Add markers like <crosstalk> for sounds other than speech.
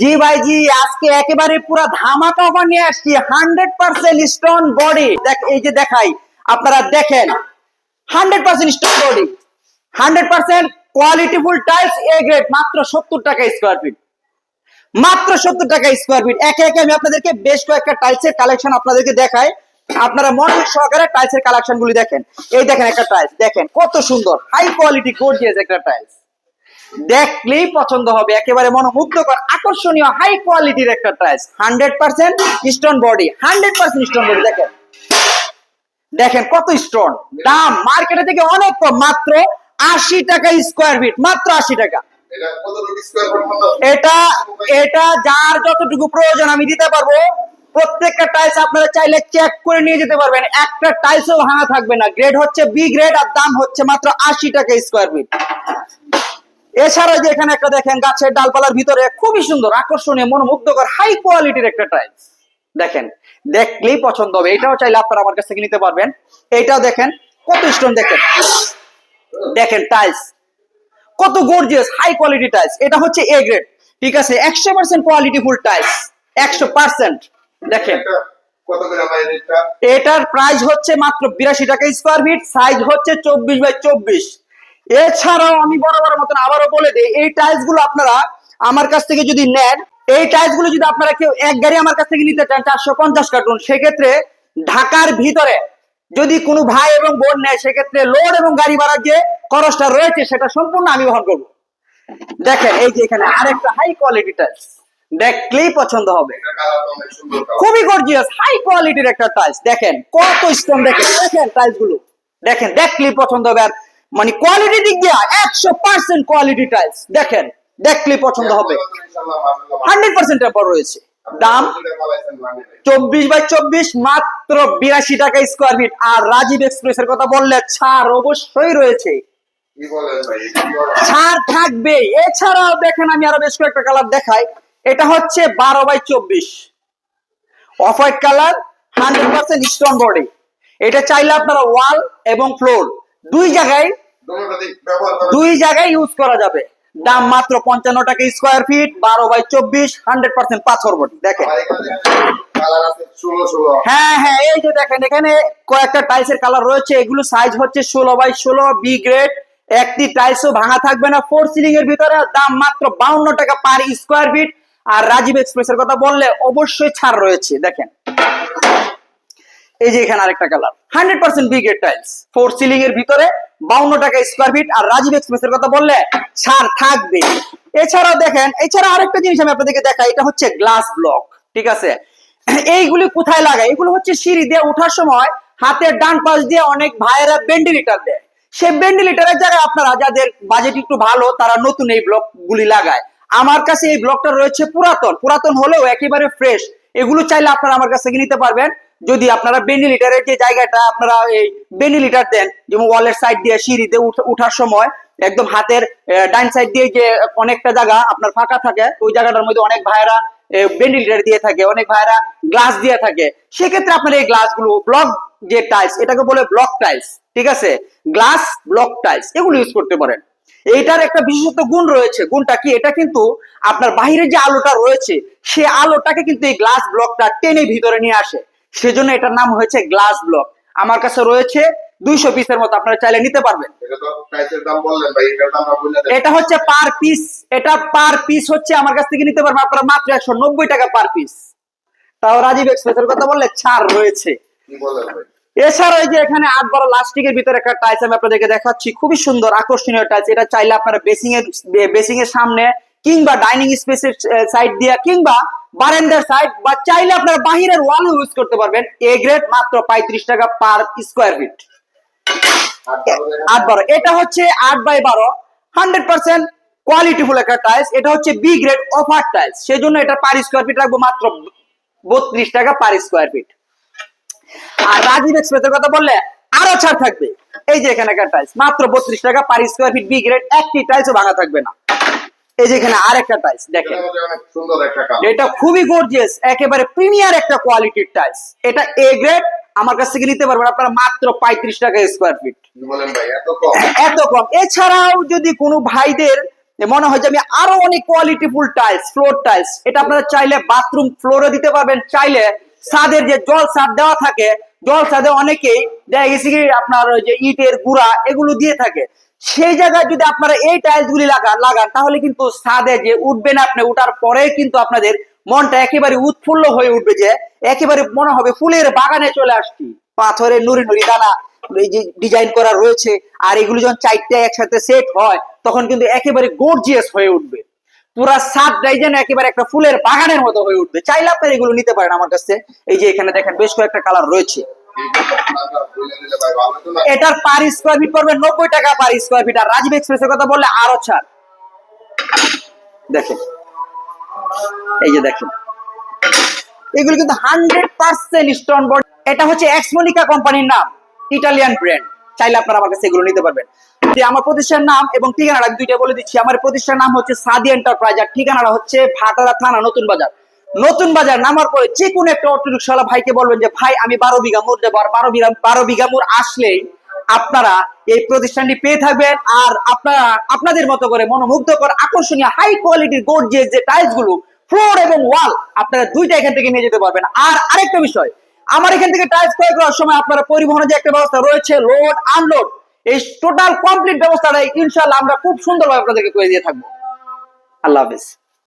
জি ভাই, জি, আজকে একেবারে পুরো ধামাকা অফার নিয়ে আসছি। হান্ড্রেড পার্সেন্ট স্টোন বডি এই যে দেখাই, আপনারা দেখেন hundred percent stone body hundred percent qualityful tiles A grade মাত্র সত্তর টাকা স্কোয়ার ফিট মাত্র সত্তর টাকা স্কোয়ার ফিট একে একে আমি আপনাদেরকে বেশ কয়েকটা টাইলসের কালেকশন আপনাদেরকে দেখাই। আপনারা মনোযোগ সহকারে টাইলসের কালেকশন গুলি দেখেন। এই দেখেন একটা টাইলস দেখেন কত সুন্দর হাই কোয়ালিটি গর্জিয়াস একটা টাইলস দেখলেই পছন্দ হবে। একেবারে মনোমুগ্ধকর, আকর্ষণীয় হাই কোয়ালিটির একটা tiles hundred percent stone body hundred percent stone body দেখেন দেখেন কত স্টোন দাম মার্কেটে থেকে অনেক কম, মাত্র আশি টাকা স্কোয়ার ফিট মাত্র আশি টাকা। এটা এটা যার যতটুকু প্রয়োজন আমি দিতে পারব, প্রত্যেকটা টাইলস আপনারা চাইলে চেক করে নিয়ে যেতে পারবেন। একটা টাইলসও ভাঙা থাকবে না। গ্রেড হচ্ছে বি গ্রেড আর দাম হচ্ছে মাত্র আশি টাকা স্কোয়ার ফিট এছাড়া যে এখানে একটা দেখেন, গাছের ডালপালার ভিতরে খুবই সুন্দর, আকর্ষণীয়, মনোমুগ্ধকর হাই কোয়ালিটির একটা টাইলস দেখেন, দেখলেই পছন্দ হবে। এটাও চাইলে আপনারা আমার কাছ থেকে নিতে পারবেন। এইটাও দেখেন, কত স্টোন দেখেন। দেখেন টাইলস কত গর্জিয়াস হাই কোয়ালিটি টাইলস এটা হচ্ছে এ গ্রেড ঠিক আছে? একশো পার্সেন্ট কোয়ালিটি ফুল টাইলস একশো পার্সেন্ট দেখেন। এটার প্রাইস হচ্ছে মাত্র বিরাশি টাকা স্কোয়ার ফিট সাইজ হচ্ছে চব্বিশ বাই চব্বিশ। এছাড়াও আমি বরাবর মতন আবারও বলে দিই, এই টাইলসগুলো আপনারা আমার কাছ থেকে যদি নেন, এই টাইলসগুলো যদি আপনারা কেউ এক গাড়ি আমার কাছ থেকে নিতে চান, চারশো পঞ্চাশ কার্টুন, সেক্ষেত্রে ঢাকার ভিতরে যদি কোনো ভাই এবং বোন নেয়, সেক্ষেত্রে লোড এবং গাড়ি ভাড়ার যে খরচটা রয়েছে, সেটা সম্পূর্ণ আমি বহন করব। দেখেন, এই যে এখানে আরেকটা হাই কোয়ালিটি টাইলস দেখলেই পছন্দ হবে। খুবই গর্জিয়াস হাই কোয়ালিটির একটা টাইলস দেখেন, কত স্টোন দেখেন দেখেন টাইলসগুলো। দেখেন, দেখলেই পছন্দ হবে। আর মানে কোয়ালিটি দিক দিয়ে একশো পার্সেন্ট কোয়ালিটি টাইলস দেখেন দেখলে পছন্দ হবে। হান্ড্রেড পার্সেন্ট টেম্পার রয়েছে। দাম চব্বিশ বাই চব্বিশ মাত্র বিরাশি টাকা স্কোয়ার ফিট আর রাজীব এক্সপ্রেসের কথা বললে ছাড় অবশ্যই রয়েছে? ছাড় থাকবে। এছাড়াও দেখেন আমি আরও বেশ কয়েকটা কালার দেখাই। এটা হচ্ছে বারো বাই চব্বিশ। Off white colour hundred percent stone body এটা চাইলে আপনারা ওয়াল এবং ফ্লোর দুই জায়গায় দুই জায়গায় ইউজ করা যাবে। দাম মাত্র পঞ্চান্ন টাকা স্কোয়ার ফিট বারো বাই চব্বিশ হান্ড্রেড পার্সেন্ট পাথর বডি দেখেন। হ্যাঁ হ্যাঁ এই যে দেখেন এখানে কয়েকটা টাইলসের কালার রয়েছে। এগুলো সাইজ হচ্ছে ষোলো বাই ষোলো বি গ্রেড একটি টাইলসও ভাঙা থাকবে না ফোর সিলিং এর ভিতরে। দাম মাত্র বাউন্ন টাকা পার স্কোয়ার ফিট আর রাজীব এক্সপ্রেসের কথা বললে অবশ্যই ছাড় রয়েছে দেখেন। এই যে এখানে আরেকটা colour. Hundred percent B grade tiles for ceiling এর ভিতরে। বাউন্ন টাকা স্কোয়ার ফিট আর রাজীব এক্সপ্রেসের কথা বললে ছাড় থাকবে। এছাড়াও দেখেন এছাড়া আরেকটা জিনিস আমি আপনাদেরকে দেখাই, এটা হচ্ছে গ্লাস ব্লক ঠিক আছে? <clears throat> এইগুলি কোথায় লাগায়? এগুলো হচ্ছে সিঁড়ি দিয়ে ওঠার সময় হাতের ডান পাশ দিয়ে অনেক ভাইয়েরা ভেন্টিলেটার দেয়। সে ভেন্টিলেটারের জায়গায় আপনারা যাদের বাজেট একটু ভালো, তারা নতুন এই ব্লক গুলি লাগায়। আমার কাছে এই ব্লকটা রয়েছে পুরাতন। পুরাতন হলেও একেবারে ফ্রেশ এগুলো চাইলে আপনারা আমার কাছে নিতে পারবেন। যদি আপনারা ভেন্টিলেটারের যে জায়গাটা আপনারা এই ভেন্টিলেটার দেন, যেমন ওয়ালের সাইড দিয়ে সিঁড়িতে উঠার সময়, একদম হাতের ডাইন সাইড দিয়ে যে অনেকটা জায়গা আপনার ফাঁকা থাকে, ওই জায়গাটার মধ্যে অনেক ভাইয়েরা ভেন্টিলেটার দিয়ে থাকে, অনেক ভাইরা গ্লাস দিয়ে থাকে। সেক্ষেত্রে আপনার এই গ্লাসগুলো ব্লক যে টাইলস এটাকে বলে ব্লক টাইলস ঠিক আছে? গ্লাস ব্লক টাইলস এগুলো ইউজ করতে পারেন। এইটার একটা বিশেষত গুণ রয়েছে। গুণটা কি? এটা কিন্তু আপনার বাইরের যে আলোটা রয়েছে, সে আলোটাকে কিন্তু এই গ্লাস ব্লকটা টেনে ভিতরে নিয়ে আসে। সেজন্য এটার নাম হয়েছে গ্লাস ব্লক। আমার কাছে রয়েছে দুইশো পিসের মতো আপনারা চাইলে নিতে পারবেন। এটা হচ্ছে পার পিস এটা পার পিস হচ্ছে আমার কাছ থেকে নিতে পারবেন আপনারা মাত্র একশো নব্বই টাকা পার পিস তাও রাজীব এক্সপ্রেসের কথা বললে ছাড় রয়েছে। এছাড়া এই যে এখানে আট বারো লাস্টিকের ভিতরে একটা টাইলস আমি আপনাদেরকে দেখাচ্ছি খুবই সুন্দর আকর্ষণীয় টাইলস এটা চাইলে আপনারা বেসিং এর বেসিং এর সামনে কিংবা ডাইনিং স্পেসের সাইড দিয়ে কিংবা বারান্দার সাইড বা চাইলে আপনারা বাহিরের ওয়াল ইউজ করতে পারবেন। এ গ্রেড মাত্র পঁয়ত্রিশ টাকা পার স্কোয়ার ফিট আট বারো। এটা হচ্ছে আট বাই বারো। হান্ড্রেড পার্সেন্ট কোয়ালিটিফুল একটা টাইলস এটা হচ্ছে বি গ্রেড অফার টাইলস সেই জন্য এটা পার স্কোয়ার ফিট রাখব মাত্র বত্রিশ টাকা পার স্কোয়ার ফিট আর রাজীব এক্সপ্রেসের কথা বললে আরও ছাড় থাকবে। এই যে এখানে একটা টাইলস মাত্র বত্রিশ টাকা per square feet B grade একটি টাইলসও ভাঙা থাকবে না। এই যে এখানে আরেকটা টাইলস দেখেন। একটা এটা খুবই গর্জিয়াস একেবারে প্রিমিয়ার একটা কোয়ালিটির টাইলস এটা এ গ্রেড আমার কাছ থেকে নিতে পারবেন আপনারা মাত্র পঁয়ত্রিশ টাকা স্কোয়ার ফিট এত কম? এছাড়াও যদি কোনো ভাইদের মনে হয় যে আমি আরও অনেক টাইলস ফ্লোর টাইলস এটা আপনারা চাইলে বাথরুম ফ্লোরে দিতে পারবেন। চাইলে ছাদের যে জল ছাদ দেওয়া থাকে জল ছাদে অনেকেই দেখা গেছে কি আপনার ওই যে ইটের গুঁড়া এগুলো দিয়ে থাকে। সেই জায়গায় যদি আপনারা এই টাইলস গুলি লাগান লাগান, তাহলে কিন্তু ছাদে যে উঠবেন আপনি, উঠার পরে কিন্তু আপনাদের মনটা একেবারে উৎফুল্ল হয়ে উঠবে যে, একেবারে মনে হবে ফুলের বাগানে চলে আসছি। পাথরের নুরি নুরি দানা এই যে ডিজাইন করা রয়েছে, আর এগুলো যখন চারটে একসাথে সেট হয়, তখন কিন্তু একেবারে গর্জিয়াস হয়ে উঠবে। পুরা সাত যেন একেবারে একটা ফুলের বাগানের মতো হয়ে উঠবে। চাইলে আপনারা এগুলো নিতে পারেন আমার কাছে। এই যে এখানে দেখেন, বেশ কয়েকটা কালার রয়েছে। এটার পার স্কোয়ার ফিট পড়বে নব্বই টাকা পার স্কোয়ার ফিট আর রাজীব এক্সপ্রেসের কথা বললে আরও ছাড়। দেখেন। এই যে দেখেন। এগুলো কিন্তু হান্ড্রেড পার্সেন্ট স্টোন বোর্ড এটা হচ্ছে এক্সমোনিকা কোম্পানির নাম ইটালিয়ান ব্র্যান্ড চাইলে আপনারা আমার কাছে এগুলো নিতে পারবেন। যে আমার প্রতিষ্ঠানের নাম এবং ঠিকানাটা দুইটা বলে দিচ্ছি। আমার প্রতিষ্ঠানের নাম হচ্ছে সাদি এন্টারপ্রাইজ আর ঠিকানাটা হচ্ছে ভাটারা থানা, নতুন বাজার। নতুন বাজার নামার পরে যে কোনো একটা অটো রিক্সাওয়ালা ভাইকে বলবেন যে, ভাই, আমি বারো বিঘা মোড় দেবো আর বারো বিঘা বারো বিঘা মোড় আসলেই আপনারা এই প্রতিষ্ঠানটি পেয়ে থাকবেন আর আপনারা, আপনাদের মতো করে মনোমুগ্ধকর, আকর্ষণীয় হাই কোয়ালিটির গোর্জিয়াস যে টাইলসগুলো ফ্লোর এবং ওয়াল আপনারা দুইটা এখান থেকে নিয়ে যেতে পারবেন। আর আরেকটা বিষয়, আমার এখান থেকে টাইলস ক্রয় করার সময় আপনারা পরিবহনের যে একটা ব্যবস্থা রয়েছে লোড আনলোড এই টোটাল কমপ্লিট ব্যবস্থাটা ইনশাল্লাহ আমরা খুব সুন্দরভাবে আপনাদেরকে করে দিয়ে থাকব। আল্লাহ হাফিজ।